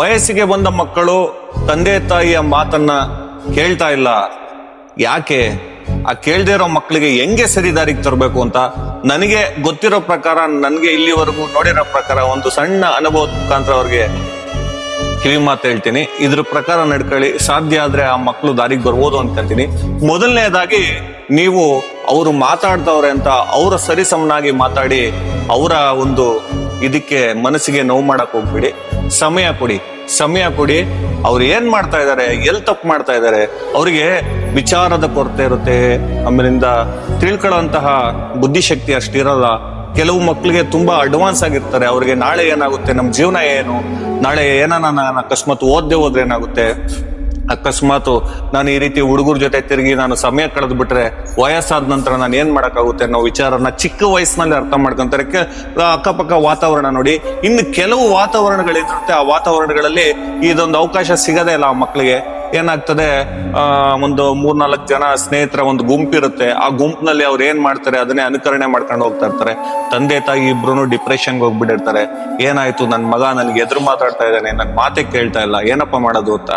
ವಯಸ್ಸಿಗೆ ಬಂದ ಮಕ್ಕಳು ತಂದೆ ತಾಯಿಯ ಮಾತನ್ನ ಕೇಳ್ತಾ ಇಲ್ಲ. ಯಾಕೆ? ಆ ಕೇಳದೇ ಇರೋ ಮಕ್ಕಳಿಗೆ ಹೆಂಗೆ ಸರಿದಾರಿಗೆ ತರಬೇಕು ಅಂತ ನನಗೆ ಗೊತ್ತಿರೋ ಪ್ರಕಾರ, ನನಗೆ ಇಲ್ಲಿವರೆಗೂ ನೋಡಿರೋ ಪ್ರಕಾರ ಒಂದು ಸಣ್ಣ ಅನುಭವ ಮುಖಾಂತರ ಅವ್ರಿಗೆ ಕಿವಿ ಮಾತು ಹೇಳ್ತೀನಿ. ಇದ್ರ ಪ್ರಕಾರ ನಡ್ಕೊಳ್ಳಿ. ಸಾಧ್ಯ ಆದ್ರೆ ಆ ಮಕ್ಕಳು ದಾರಿಗೆ ಬರ್ಬೋದು ಅನ್ಕೊಂತೀನಿ ಮೊದಲನೇದಾಗಿ, ನೀವು ಅವರು ಮಾತಾಡ್ತವ್ರೆ ಅಂತ ಅವರ ಸರಿಸಮನಾಗಿ ಮಾತಾಡಿ ಅವರ ಒಂದು ಇದಕ್ಕೆ ಮನಸ್ಸಿಗೆ ನೋವು ಮಾಡಕ್ ಹೋಗ್ಬಿಡಿ. ಸಮಯ ಕೊಡಿ. ಸಮಯ ಕೊಡಿ. ಅವ್ರು ಏನ್ ಮಾಡ್ತಾ ಇದ್ದಾರೆ ಎಲ್ ತಪ್ಪು ಮಾಡ್ತಾ ಇದ್ದಾರೆ ಅವರಿಗೆ ವಿಚಾರದ ಕೊರತೆ ಇರುತ್ತೆ. ಆಮೇಲಿಂದ ತಿಳ್ಕೊಳ್ಳೋಂತಹ ಬುದ್ಧಿಶಕ್ತಿ ಅಷ್ಟಿರಲ್ಲ ಕೆಲವು ಮಕ್ಕಳಿಗೆ ತುಂಬಾ ಅಡ್ವಾನ್ಸ್ ಆಗಿರ್ತಾರೆ. ಅವ್ರಿಗೆ ನಾಳೆ ಏನಾಗುತ್ತೆ ನಮ್ಮ ಜೀವನ ಏನು? ನಾಳೆ ಏನಾನ ನಾನು ಅಕಸ್ಮಾತ್ ಓದ್ದೆ ಹೋದ್ರೆ ಏನಾಗುತ್ತೆ? ಅಕಸ್ಮಾತ್ ನಾನು ಈ ರೀತಿ ಹುಡುಗರ ಜೊತೆ ತಿರುಗಿ ನಾನು ಸಮಯ ಕಳೆದು ಬಿಟ್ರೆ ವಯಸ್ಸಾದ ನಂತರ ನಾನು ಏನ್ ಮಾಡಕ್ಕಾಗುತ್ತೆ ಅನ್ನೋ ವಿಚಾರನ ಚಿಕ್ಕ ವಯಸ್ಸಿನಲ್ಲಿ ಅರ್ಥ ಮಾಡ್ಕೊಂತಾರೆ. ಅಕ್ಕಪಕ್ಕ ವಾತಾವರಣ ನೋಡಿ, ಇನ್ನು ಕೆಲವು ವಾತಾವರಣಗಳಿರುತ್ತೆ ಆ ವಾತಾವರಣಗಳಲ್ಲಿ ಇದೊಂದು ಅವಕಾಶ ಸಿಗದೇ ಇಲ್ಲ ಆ ಮಕ್ಕಳಿಗೆ. ಏನಾಗ್ತದೆ ಒಂದು ಮೂರ್ನಾಲ್ಕು ಜನ ಸ್ನೇಹಿತರ ಒಂದು ಗುಂಪಿರುತ್ತೆ. ಆ ಗುಂಪಿನಲ್ಲಿ ಅವ್ರು ಏನ್ ಮಾಡ್ತಾರೆ, ಅದನ್ನೇ ಅನುಕರಣೆ ಮಾಡ್ಕೊಂಡು ಹೋಗ್ತಾ ಇರ್ತಾರೆ. ತಂದೆ ತಾಯಿ ಇಬ್ರು ಡಿಪ್ರೆಷನ್ಗೆ ಹೋಗ್ಬಿಟ್ಟಿರ್ತಾರೆ. ಏನಾಯ್ತು ನನ್ನ ಮಗ ನನಗೆ ಎದುರು ಮಾತಾಡ್ತಾ ಇದ್ದಾನೆ ನನ್ನ ಮಾತೆ ಕೇಳ್ತಾ ಇಲ್ಲ, ಏನಪ್ಪ ಮಾಡೋದು ಅಂತ.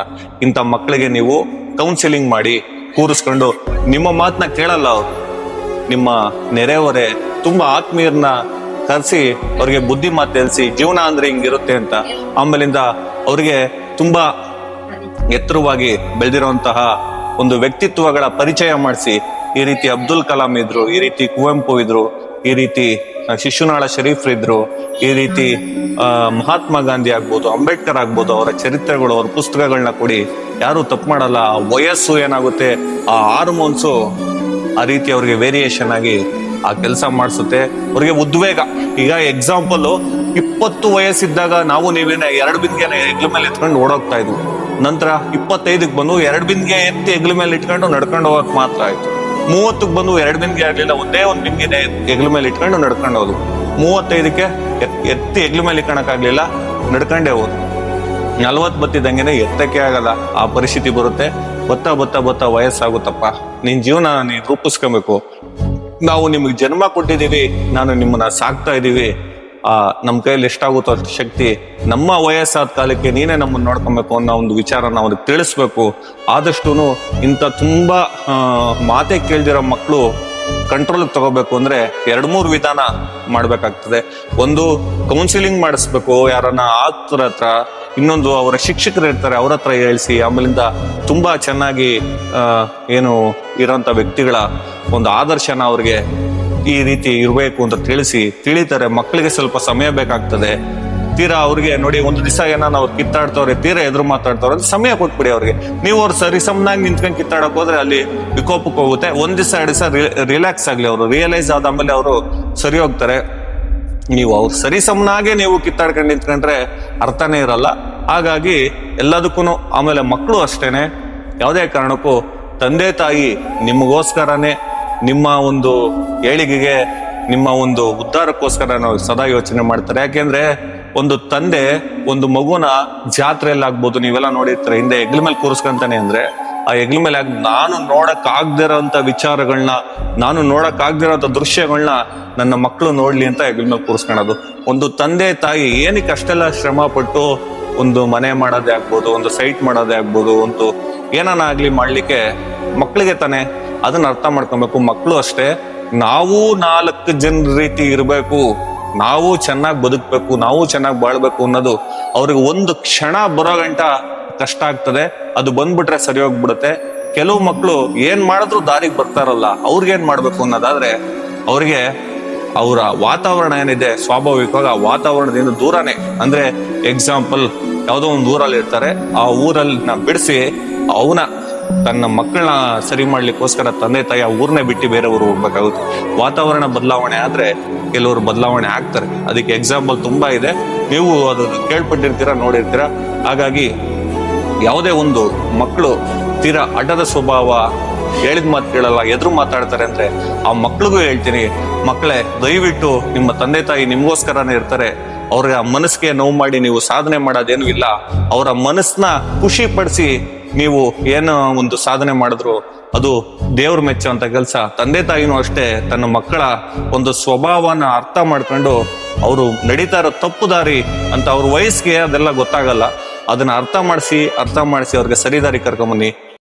ಇಂಥ ಮಕ್ಕಳಿಗೆ ನೀವು ಕೌನ್ಸಿಲಿಂಗ್ ಮಾಡಿ ಕೂರಿಸ್ಕೊಂಡು, ನಿಮ್ಮ ಮಾತನ್ನ ಕೇಳಲ್ಲ ಅವರು. ನಿಮ್ಮ ನೆರೆಹೊರೆ ತುಂಬಾ ಆತ್ಮೀಯರನ್ನ ಕರೆಸಿ, ಅವ್ರಿಗೆ ಬುದ್ಧಿ ಮಾತು ತಿಳಿಸಿ ಜೀವನ ಅಂದ್ರೆ ಹಿಂಗಿರುತ್ತೆ ಅಂತ. ಆಮೇಲಿಂದ ಅವ್ರಿಗೆ ತುಂಬಾ ಎತ್ತರವಾಗಿ ಬೆಳೆದಿರುವಂತಹ ಒಂದು ವ್ಯಕ್ತಿತ್ವಗಳ ಪರಿಚಯ ಮಾಡಿಸಿ, ಈ ರೀತಿ ಅಬ್ದುಲ್ ಕಲಾಂ ಇದ್ರು, ಈ ರೀತಿ ಕುವೆಂಪು ಇದ್ರು, ಈ ರೀತಿ ಶಿಶುನಾಳ ಶರೀಫ್ ಇದ್ರು, ಈ ರೀತಿ ಮಹಾತ್ಮ ಗಾಂಧಿ ಆಗ್ಬೋದು, ಅಂಬೇಡ್ಕರ್ ಆಗ್ಬೋದು, ಅವರ ಚರಿತ್ರೆಗಳು, ಅವ್ರ ಪುಸ್ತಕಗಳನ್ನ ಕೊಡಿ. ಯಾರು ತಪ್ಪು ಮಾಡಲ್ಲ. ವಯಸ್ಸು ಏನಾಗುತ್ತೆ, ಆ ಹಾರ್ಮೋನ್ಸು ಆ ರೀತಿ ಅವ್ರಿಗೆ ವೇರಿಯೇಷನ್ ಆಗಿ ಆ ಕೆಲಸ ಮಾಡಿಸುತ್ತೆ. ಅವ್ರಿಗೆ ಉದ್ವೇಗ. ಈಗ ಎಕ್ಸಾಂಪಲ್ ಇಪ್ಪತ್ತು ವಯಸ್ಸಿದ್ದಾಗ ನಾವು ನೀವೇನೆ ಎರಡು ಬಿಂದಿಗೆನ ಹೆಗ್ಲ ಮೇಲೆ ಎತ್ಕೊಂಡು ಓಡೋಗ್ತಾ ಇದ್ವಿ. ನಂತರ ಇಪ್ಪತ್ತೈದಕ್ಕೆ ಬಂದು ಎರಡು ಬಿಂದಿಗೆ ಎತ್ತಿ ಹೆಗ್ಲ ಮೇಲೆ ಇಟ್ಕೊಂಡು ನಡ್ಕೊಂಡು ಹೋಗಕ್ ಮಾತ್ರ ಆಯ್ತು. ಮೂವತ್ತಕ್ಕೆ ಬಂದು ಎರಡು ಬಿಂದಿಗೆ ಆಗಲಿಲ್ಲ, ಒಂದೇ ಒಂದು ಬಿಂದಿಗೆ ಹೆಗ್ಲ ಮೇಲೆ ಇಟ್ಕೊಂಡು ನಡ್ಕೊಂಡು ಹೋದ್ವು. ಮೂವತ್ತೈದಕ್ಕೆ ಎತ್- ಎತ್ತಿ ಹೆಗ್ಲ ಮೇಲೆ ಇಟ್ಕೊಳಕ್ಕಾಗಲಿಲ್ಲ ನಡ್ಕೊಂಡೇ ಹೋದ್ ನಲ್ವತ್ತು ಬತ್ತಿದಂಗೆನೆ ಎತ್ತಕ್ಕೆ ಆಗಲ್ಲ, ಆ ಪರಿಸ್ಥಿತಿ ಬರುತ್ತೆ. ಬತ್ತಾ ಬತ್ತಾ ಬತ್ತಾ ವಯಸ್ಸಾಗುತ್ತಪ್ಪ. ನಿನ್ನ ಜೀವನ ನೀನು ರೂಪಿಸ್ಕೊಬೇಕು. ನಾವು ನಿಮಗೆ ಜನ್ಮ ಕೊಟ್ಟಿದ್ದೀವಿ, ನಾನು ನಿಮ್ಮನ್ನ ಸಾಕ್ತಾ ಇದೀವಿ ಆ ನಮ್ಮ ಕೈಯಲ್ಲಿ ಎಷ್ಟಾಗುತ್ತೋ ಅಷ್ಟು ಶಕ್ತಿ ನಮ್ಮ ವಯಸ್ಸಾದ ಕಾಲಕ್ಕೆ ನೀನೇ ನಮ್ಮನ್ನು ನೋಡ್ಕೊಬೇಕು ಅನ್ನೋ ಒಂದು ವಿಚಾರನ ಅವ್ರಿಗೆ ತಿಳಿಸ್ಬೇಕು. ಆದಷ್ಟು ಇಂಥ ತುಂಬಾ ಮಾತೆ ಕೇಳ್ದಿರೋ ಮಕ್ಕಳು ಕಂಟ್ರೋಲ್ ತಗೋಬೇಕು ಅಂದ್ರೆ ಎರಡ್ ಮೂರು ವಿಧಾನ ಮಾಡ್ಬೇಕಾಗ್ತದೆ. ಒಂದು ಕೌನ್ಸಿಲಿಂಗ್ ಮಾಡಿಸ್ಬೇಕು ಯಾರನ್ನ ಆತರ ಹತ್ರ, ಇನ್ನೊಂದು ಅವರ ಶಿಕ್ಷಕರು ಇರ್ತಾರೆ ಅವ್ರ ಹತ್ರ ಹೇಳಿಸಿ, ಆಮೇಲಿಂದ ತುಂಬಾ ಚೆನ್ನಾಗಿ ಏನು ಇರೋಂಥ ವ್ಯಕ್ತಿಗಳ ಒಂದು ಆದರ್ಶನ ಅವ್ರಿಗೆ ಈ ರೀತಿ ಇರಬೇಕು ಅಂತ ತಿಳಿಸಿ, ತಿಳಿತಾರೆ, ಮಕ್ಕಳಿಗೆ ಸ್ವಲ್ಪ ಸಮಯ ಬೇಕಾಗ್ತದೆ. ತೀರಾ ಅವ್ರಿಗೆ ನೋಡಿ ಒಂದು ದಿವಸ ಏನಾನ ಅವ್ರು ಕಿತ್ತಾಡ್ತವ್ರೆ, ತೀರಾ ಎದುರು ಮಾತಾಡ್ತವ್ರೆ ಸಮಯ ಕೊಟ್ಬಿಡಿ ಅವ್ರಿಗೆ. ನೀವು ಅವ್ರು ಸರಿ ಸಮನಾಗಿ ನಿಂತ್ಕೊಂಡು ಕಿತ್ತಾಡಕ್ ಹೋದ್ರೆ ಅಲ್ಲಿ ವಿಕೋಪಕ್ಕೆ ಹೋಗುತ್ತೆ. ಒಂದ್ ದಿವಸ, ಎರಡು ದಿವಸ ರಿಲ್ಯಾಕ್ಸ್ ಆಗ್ಲಿ ಅವರು ರಿಯಲೈಸ್ ಆದಮೇಲೆ ಅವರು ಸರಿ ಹೋಗ್ತಾರೆ. ನೀವು ಅವ್ರು ಸರಿ ಸಮನಾಗೆ ನೀವು ಕಿತ್ತಾಡ್ಕೊಂಡು ನಿಂತ್ಕೊಂಡ್ರೆ ಅರ್ಥನೇ ಇರಲ್ಲ. ಹಾಗಾಗಿ ಎಲ್ಲದಕ್ಕೂ ಆಮೇಲೆ ಮಕ್ಕಳು ಅಷ್ಟೇನೆ. ಯಾವುದೇ ಕಾರಣಕ್ಕೂ ತಂದೆ ತಾಯಿ ನಿಮಗೋಸ್ಕರನೇ ನಿಮ್ಮ ಒಂದು ಏಳಿಗೆಗೆ, ನಿಮ್ಮ ಒಂದು ಉದ್ಧಾರಕ್ಕೋಸ್ಕರ ನಾವು ಸದಾ ಯೋಚನೆ ಮಾಡ್ತಾರೆ. ಯಾಕೆಂದ್ರೆ ಒಂದು ತಂದೆ, ಒಂದು ಮಗುನ ಜಾತ್ರೆಯಲ್ಲಿ ಆಗ್ಬೋದು, ನೀವೆಲ್ಲ ನೋಡಿರ್ತಾರೆ, ಹಿಂದೆ ಹೆಗ್ಲ ಮೇಲೆ ಕೂರಿಸ್ಕೊಂತಾನೆ ಅಂದ್ರೆ, ಆ ಹೆಗ್ಲ ಮೇಲೆ ನಾನು ನೋಡಕ್ ಆಗದಿರೋಂಥ ವಿಚಾರಗಳನ್ನ ನಾನು ನೋಡಕ್ ಆಗದಿರೋಂಥ ದೃಶ್ಯಗಳನ್ನ ನನ್ನ ಮಕ್ಕಳು ನೋಡ್ಲಿ ಅಂತ ಹೆಗ್ಲ ಮೇಲೆ ಕೂರಿಸ್ಕೊಳೋದು. ಒಂದು ತಂದೆ ತಾಯಿ ಏನಕ್ಕೆ ಅಷ್ಟೆಲ್ಲ ಶ್ರಮ ಪಟ್ಟು ಒಂದು ಮನೆ ಮಾಡೋದೇ ಆಗ್ಬೋದು, ಒಂದು ಸೈಟ್ ಮಾಡೋದೇ ಆಗ್ಬೋದು, ಒಂದು ಏನಾನ ಆಗ್ಲಿ ಮಾಡ್ಲಿಕ್ಕೆ ಮಕ್ಕಳಿಗೆ ತಾನೆ ಅದನ್ನ ಅರ್ಥ ಮಾಡ್ಕೊಬೇಕು. ಮಕ್ಕಳು ಅಷ್ಟೇ, ನಾವು ನಾಲ್ಕು ಜನ ರೀತಿ ಇರಬೇಕು. ನಾವು ಚೆನ್ನಾಗಿ ಬದುಕಬೇಕು, ನಾವು ಚೆನ್ನಾಗಿ ಬಾಳ್ಬೇಕು ಅನ್ನೋದು ಅವ್ರಿಗೆ ಒಂದು ಕ್ಷಣ ಬರೋ ಗಂಟ ಕಷ್ಟ ಆಗ್ತದೆ. ಅದು ಬಂದ್ಬಿಟ್ರೆ ಸರಿ ಹೋಗ್ಬಿಡುತ್ತೆ. ಕೆಲವು ಮಕ್ಕಳು ಏನ್ ಮಾಡಿದ್ರು ದಾರಿಗೆ ಬರ್ತಾರಲ್ಲ ಅವ್ರಿಗೇನ್ ಮಾಡ್ಬೇಕು ಅನ್ನೋದಾದ್ರೆ, ಅವ್ರಿಗೆ ಅವರ ವಾತಾವರಣ ಏನಿದೆ, ಸ್ವಾಭಾವಿಕವಾಗಿ ಆ ವಾತಾವರಣದಿಂದ ದೂರನೇ. ಅಂದ್ರೆ ಎಕ್ಸಾಂಪಲ್ ಯಾವುದೋ ಒಂದು ಊರಲ್ಲಿ ಇರ್ತಾರೆ. ಆ ಊರಲ್ಲಿ ಬಿಡಿಸಿ ಅವನ ತನ್ನ ಮಕ್ಕಳನ್ನ ಸರಿ ಮಾಡ್ಲಿಕ್ಕೋಸ್ಕರ ತಂದೆ ತಾಯಿ ಆ ಊರ್ನೇ ಬಿಟ್ಟು ಬೇರೆ ಊರು ಹೋಗ್ಬೇಕಾಗುತ್ತೆ. ವಾತಾವರಣ ಬದಲಾವಣೆ ಆದ್ರೆ ಕೆಲವರು ಬದಲಾವಣೆ ಆಗ್ತಾರೆ. ಅದಕ್ಕೆ ಎಕ್ಸಾಂಪಲ್ ತುಂಬಾ ಇದೆ. ನೀವು ಅದು ಕೇಳ್ಪಟ್ಟಿರ್ತೀರಾ, ನೋಡಿರ್ತೀರಾ? ಹಾಗಾಗಿ ಯಾವುದೇ ಒಂದು ಮಕ್ಕಳು ತೀರಾ ಅಡ್ಡದ ಸ್ವಭಾವ, ಹೇಳಿದ ಮಾತು ಕೇಳಲ್ಲ, ಎದುರು ಮಾತಾಡ್ತಾರೆ ಅಂದ್ರೆ ಆ ಮಕ್ಳಿಗೂ ಹೇಳ್ತೀನಿ, ಮಕ್ಕಳೇ, ದಯವಿಟ್ಟು ನಿಮ್ಮ ತಂದೆ ತಾಯಿ ನಿಮಗೋಸ್ಕರನೇ ಇರ್ತಾರೆ. ಅವ್ರ ಮನಸ್ಸಿಗೆ ನೋವು ಮಾಡಿ ನೀವು ಸಾಧನೆ ಮಾಡೋದೇನು ಇಲ್ಲ. ಅವರ ಮನಸ್ಸನ್ನ ಖುಷಿ ಪಡಿಸಿ ನೀವು ಏನೋ ಒಂದು ಸಾಧನೆ ಮಾಡಿದ್ರು, ಅದು ದೇವ್ರ ಮೆಚ್ಚುವಂಥ ಕೆಲಸ. ತಂದೆ ತಾಯಿನೂ ಅಷ್ಟೇ, ತನ್ನ ಮಕ್ಕಳ ಒಂದು ಸ್ವಭಾವನ ಅರ್ಥ ಮಾಡ್ಕೊಂಡು ಅವರು ನಡೀತಾ ಇರೋ ತಪ್ಪು ದಾರಿ ಅಂತ ಅವ್ರ ವಯಸ್ಸಿಗೆ ಅದೆಲ್ಲ ಗೊತ್ತಾಗಲ್ಲ. ಅದನ್ನ ಅರ್ಥ ಮಾಡಿಸಿ ಅರ್ಥ ಮಾಡಿಸಿ ಅವ್ರಿಗೆ ಸರಿದಾರಿ ಕರ್ಕೊಂಬನ್ನಿ.